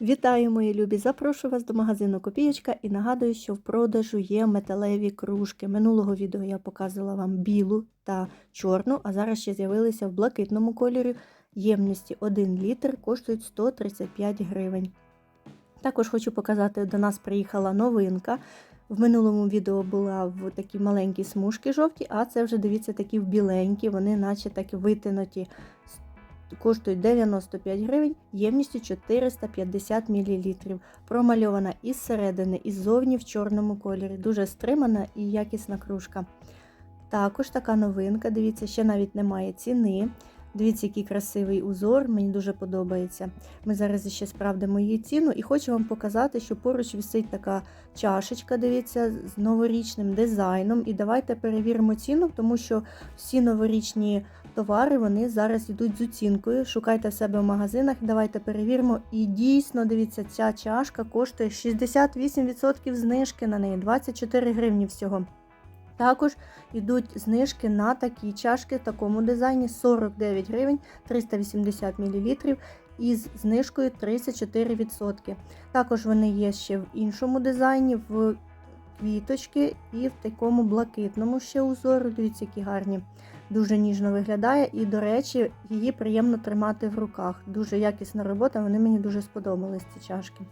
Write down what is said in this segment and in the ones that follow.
Вітаю, мої любі! Запрошую вас до магазину Копієчка і нагадую, що в продажу є металеві кружки. Минулого відео я показувала вам білу та чорну, а зараз ще з'явилися в блакитному кольорі. Ємності 1 літр коштують 135 гривень. Також хочу показати, до нас приїхала новинка. В минулому відео була в такі маленькі смужки жовті, а це вже дивіться такі в біленькі, вони наче так витинуті коштують 95 гривень, ємністю 450 мл. Промальована із середини, і ззовні в чорному кольорі. Дуже стримана і якісна кружка. Також така новинка, дивіться, ще навіть немає ціни. Дивіться, який красивий узор, мені дуже подобається. Ми зараз ще справдимо її ціну і хочу вам показати, що поруч висить така чашечка, дивіться, з новорічним дизайном. І давайте перевіримо ціну, тому що всі новорічні товари вони зараз йдуть з оцінкою. Шукайте в себе в магазинах, давайте перевіримо. І дійсно, дивіться, ця чашка коштує 68% знижки на неї, 24 гривні всього. Також йдуть знижки на такі чашки в такому дизайні 49 гривень 380 мл із знижкою 34%. Також вони є ще в іншому дизайні, в квіточки і в такому блакитному ще узору. Дивіться, які гарні. Дуже ніжно виглядає, і, до речі, її приємно тримати в руках. Дуже якісна робота, вони мені дуже сподобались ці чашки.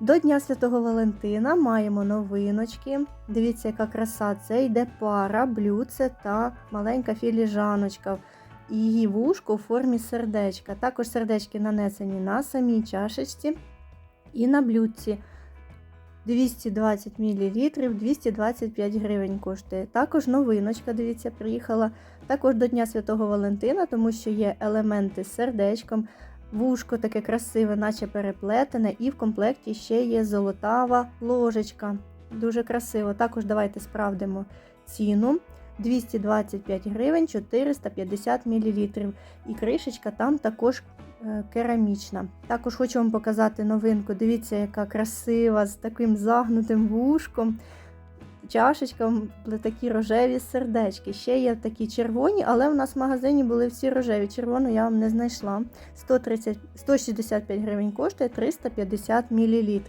До Дня Святого Валентина маємо новиночки. Дивіться, яка краса. Це йде пара, блюдце та маленька філіжаночка. Її вушко у формі сердечка. Також сердечки нанесені на самій чашечці і на блюдці. 220 мл, 225 гривень коштує. Також новиночка, дивіться, приїхала також до Дня Святого Валентина, тому що є елементи з сердечком, вушко таке красиве, наче переплетене, і в комплекті ще є золотава ложечка. Дуже красиво. Також давайте справдимо ціну. 225 гривень 450 мл. І кришечка там також е, керамічна. Також хочу вам показати новинку. Дивіться, яка красива, з таким загнутим вушком. Чашечка, такі рожеві сердечки. Ще є такі червоні, але в нас в магазині були всі рожеві. Червону я вам не знайшла. 130, 165 гривень коштує 350 мл.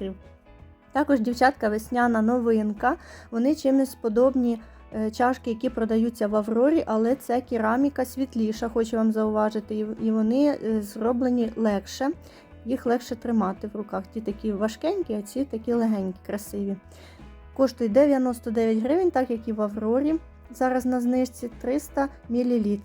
Також, дівчатка, весняна новинка. Вони чимось подобні Е, чашки, які продаються в Аврорі, але це кераміка світліша, хочу вам зауважити, і вони е, зроблені легше, їх легше тримати в руках. Ті такі важкенькі, а ці такі легенькі, красиві. Коштують 99 гривень, так як і в Аврорі. Зараз на знижці 300 мл.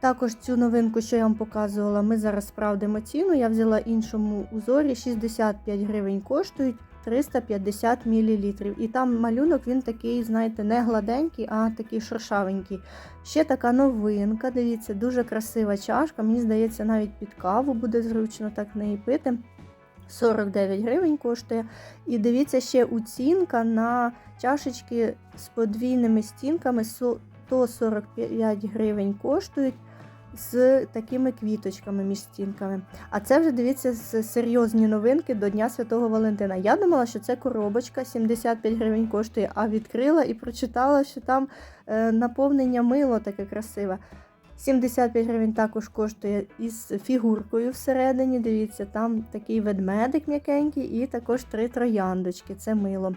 Також цю новинку, що я вам показувала, ми зараз справдимо ціну. Я взяла іншому узорі 65 гривень коштують. 350 мл. І там малюнок він такий, знаєте, не гладенький, а такий шершавенький. Ще така новинка, дивіться, дуже красива чашка. Мені здається, навіть під каву буде зручно так неї пити. 49 гривень коштує. І дивіться, ще оцінка на чашечки з подвійними стінками 145 гривень коштують з такими квіточками між стінками. А це вже дивіться серйозні новинки до Дня Святого Валентина. Я думала, що це коробочка 75 гривень коштує, а відкрила і прочитала, що там е, наповнення мило таке красиве. 75 гривень також коштує із фігуркою всередині. Дивіться, там такий ведмедик м'якенький, і також три трояндочки. Це мило.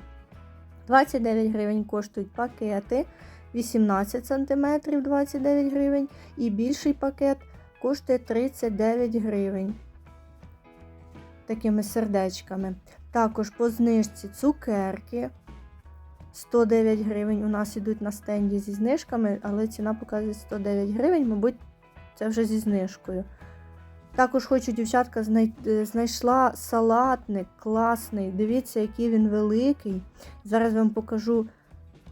29 гривень коштують пакети. 18 см 29 гривень і більший пакет коштує 39 гривень. Такими сердечками. Також по знижці цукерки 109 гривень. У нас йдуть на стенді зі знижками, але ціна показує 109 гривень, мабуть, це вже зі знижкою. Також хочу, дівчатка, знайшла салатник класний. Дивіться, який він великий. Зараз вам покажу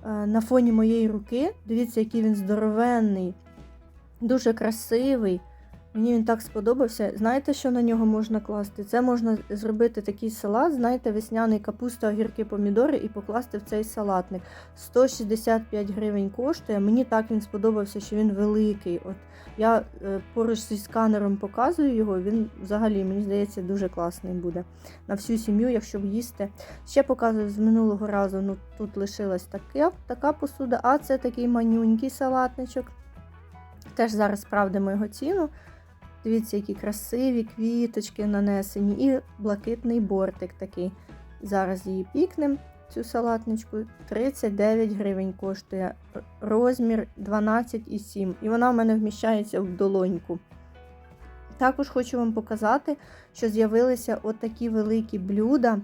Е, на фоні моєї руки. Дивіться, який він здоровенний, дуже красивий. Мені він так сподобався. Знаєте, що на нього можна класти? Це можна зробити такий салат, знаєте, весняний капуста, огірки, помідори і покласти в цей салатник. 165 гривень коштує. Мені так він сподобався, що він великий. От Я е, поруч зі сканером показую його, він взагалі, мені здається, дуже класний буде. На всю сім'ю, якщо б їсти. Ще показую з минулого разу, ну тут лишилась така, така посуда, а це такий манюнький салатничок. Теж зараз справдимо його ціну. Дивіться, які красиві квіточки нанесені, і блакитний бортик такий. Зараз її пікнем, цю салатничку. 39 гривень коштує. Розмір 12,7. І вона в мене вміщається в долоньку. Також хочу вам показати, що з'явилися отакі великі блюда.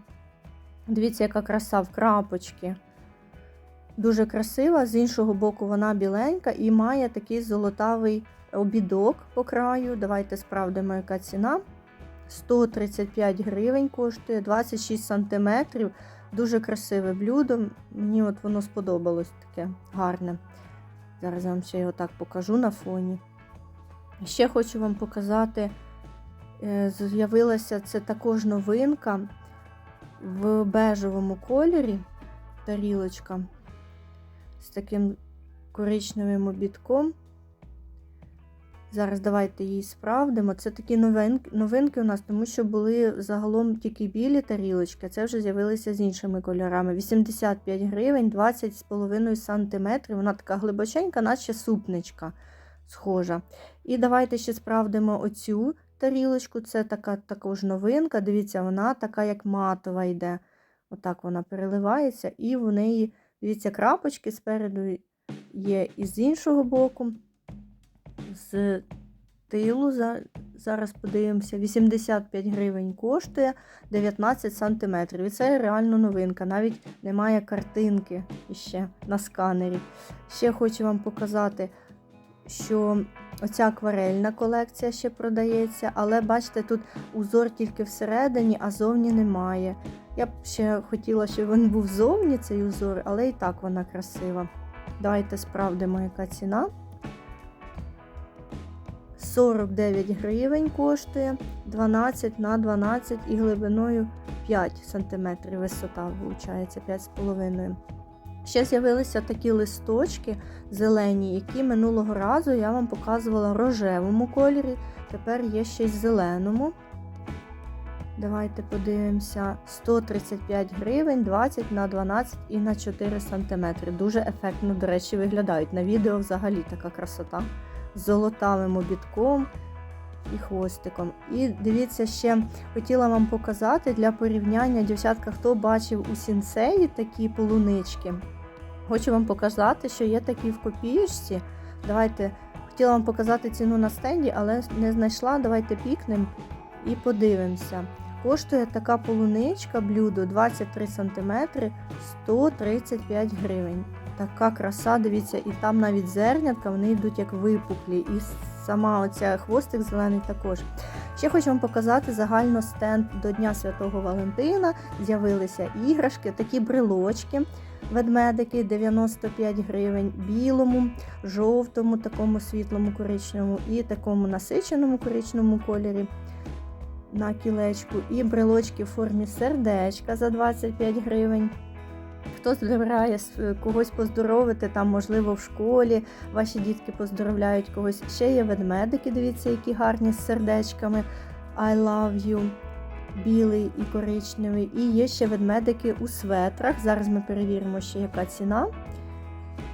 Дивіться, яка краса в крапочки. Дуже красива, з іншого боку, вона біленька і має такий золотавий обідок по краю. Давайте справдимо, яка ціна. 135 гривень коштує 26 сантиметрів. Дуже красиве блюдо. Мені от воно сподобалось таке гарне. Зараз я вам ще його так покажу на фоні. Ще хочу вам показати, е, з'явилася це також новинка в бежевому кольорі. Тарілочка з таким коричневим обідком. Зараз давайте її справдимо. Це такі новинки, новинки у нас, тому що були загалом тільки білі тарілочки, це вже з'явилися з іншими кольорами. 85 гривень, 20,5 см. Вона така глибоченька, наче супничка схожа. І давайте ще справдимо оцю тарілочку. Це така також новинка. Дивіться, вона така, як матова йде. Отак вона переливається, і в неї, дивіться, крапочки спереду є і з іншого боку. З тилу за- зараз подивимося. 85 гривень коштує 19 сантиметрів. І це реально новинка. Навіть немає картинки іще на сканері. Ще хочу вам показати, що оця акварельна колекція ще продається, але бачите, тут узор тільки всередині, а зовні немає. Я б ще хотіла, щоб він був зовні цей узор, але і так вона красива. Давайте справдимо, яка ціна. 49 гривень коштує 12 на 12 і глибиною 5 см висота виходить, 5,5 Ще з'явилися такі листочки зелені, які минулого разу я вам показувала в рожевому кольорі. Тепер є ще й зеленому. Давайте подивимося. 135 гривень, 20 на 12 і на 4 см. Дуже ефектно, до речі, виглядають. На відео взагалі така красота. З золотавим обідком і хвостиком. І дивіться, ще хотіла вам показати для порівняння, дівчатка, хто бачив у сінсеї такі полунички. Хочу вам показати, що є такі в копієчці. Давайте, хотіла вам показати ціну на стенді, але не знайшла. Давайте пікнемо і подивимося. Коштує така полуничка блюдо 23 см 135 гривень. Така краса, дивіться, і там навіть зернятка, вони йдуть як випуклі. І сама оця хвостик зелений також. Ще хочу вам показати загально стенд до Дня Святого Валентина. З'явилися іграшки, такі брелочки. Ведмедики 95 гривень, білому, жовтому, такому світлому коричневому і такому насиченому коричневому кольорі на кілечку. І брелочки в формі сердечка за 25 гривень. Хто збирає когось поздоровити, там, можливо, в школі ваші дітки поздоровляють когось. Ще є ведмедики, дивіться, які гарні з сердечками. I love you. Білий і коричневий. І є ще ведмедики у светрах. Зараз ми перевіримо, ще яка ціна.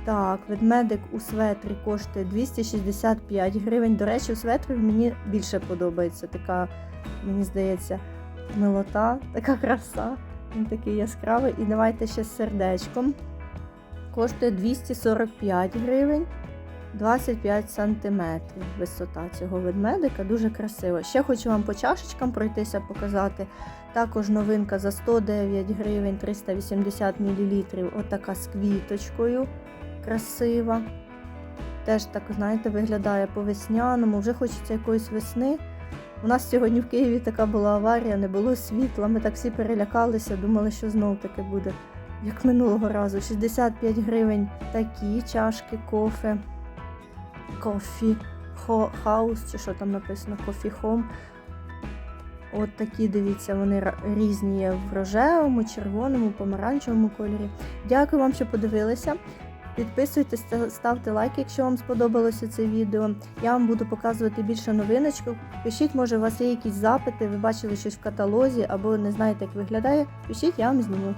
Так, ведмедик у светрі коштує 265 гривень. До речі, у светрі мені більше подобається. Така, мені здається, милота, така краса. Він такий яскравий. І давайте ще з сердечком. Коштує 245 гривень. 25 сантиметрів висота цього ведмедика, дуже красиво. Ще хочу вам по чашечкам пройтися, показати. Також новинка за 109 гривень 380 мл. Отака з квіточкою красива. Теж так, знаєте, виглядає по весняному. Вже хочеться якоїсь весни. У нас сьогодні в Києві така була аварія, не було світла. Ми так всі перелякалися, думали, що знов таке буде. Як минулого разу, 65 гривень такі чашки, кофе, кофі, хаус, чи що там написано, кофі хом. От такі, дивіться, вони різні є в рожевому, червоному, помаранчевому кольорі. Дякую вам, що подивилися. Підписуйтесь, ставте лайк, якщо вам сподобалося це відео. Я вам буду показувати більше новиночок. Пишіть, може, у вас є якісь запити, ви бачили щось в каталозі або не знаєте, як виглядає. Пишіть, я вам зніму.